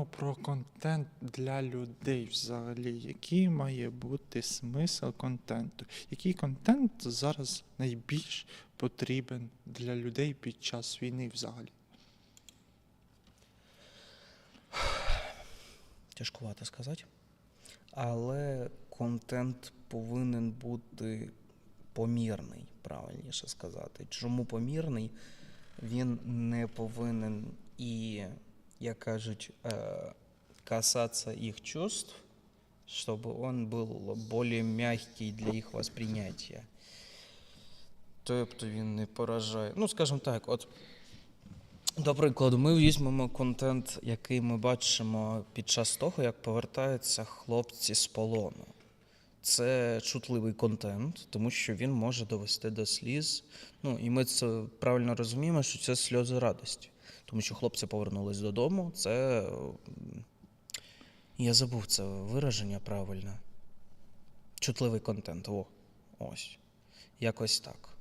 говоримо про контент для людей взагалі. Який має бути смисл контенту? Який контент зараз найбільш потрібен для людей під час війни взагалі? Тяжкувато сказати. Але контент повинен бути помірний, правильніше сказати. Чому помірний? Він не повинен і, як кажуть, е, касатися їх чувств, щоб він був більш м'який для їх восприйняття. Тобто він не поражає. Ну, скажімо так, от до прикладу, ми візьмемо контент, який ми бачимо під час того, як повертаються хлопці з полону. Це чутливий контент, тому що він може довести до сліз. Ну, і ми це правильно розуміємо, що це сльози радості. Тому що хлопці повернулись додому. Це. Я забув це вираження правильне. Чутливий контент. О, ось. Якось так.